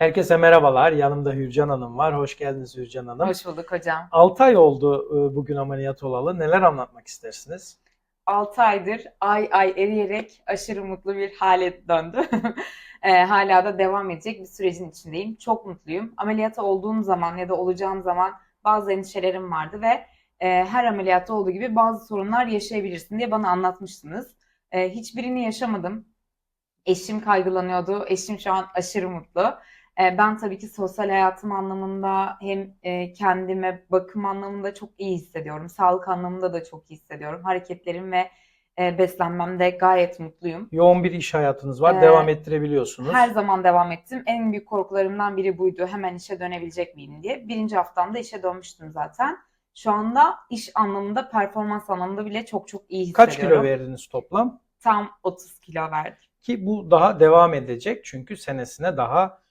Herkese merhabalar. Yanımda Hürcan Hanım var. Hoş geldiniz Hürcan Hanım. Hoş bulduk hocam. 6 ay oldu e, bugün ameliyat olalı. Neler anlatmak istersiniz? 6 aydır ay ay eriyerek aşırı mutlu bir hale döndü. Eee, hala da devam edecek bir sürecin içindeyim. Çok mutluyum. Ameliyata olduğum zaman ya da olacağım zaman bazı endişelerim vardı ve eee, her ameliyatta olduğu gibi bazı sorunlar yaşayabilirsin diye bana anlatmıştınız. Eee, hiçbirini yaşamadım. Eşim kaygılanıyordu. Eşim şu an aşırı mutlu. Eee, ben tabii ki sosyal hayatım anlamında hem eee, kendime bakım anlamında çok iyi hissediyorum. Sağlık anlamında da çok iyi hissediyorum. Hareketlerim ve eee, beslenmemde gayet mutluyum. Yoğun bir iş hayatınız var. Ee, Devam ettirebiliyorsunuz. Her zaman devam ettim. En büyük korkularımdan biri buydu. Hemen işe dönebilecek miyim diye. Birinci haftamda işe dönmüştüm zaten. Şu anda iş anlamında, performans anlamında bile çok çok iyi Kaç hissediyorum. kilo verdiniz toplam? Tam 30 kilo verdim. Ki bu daha devam edecek çünkü senesine daha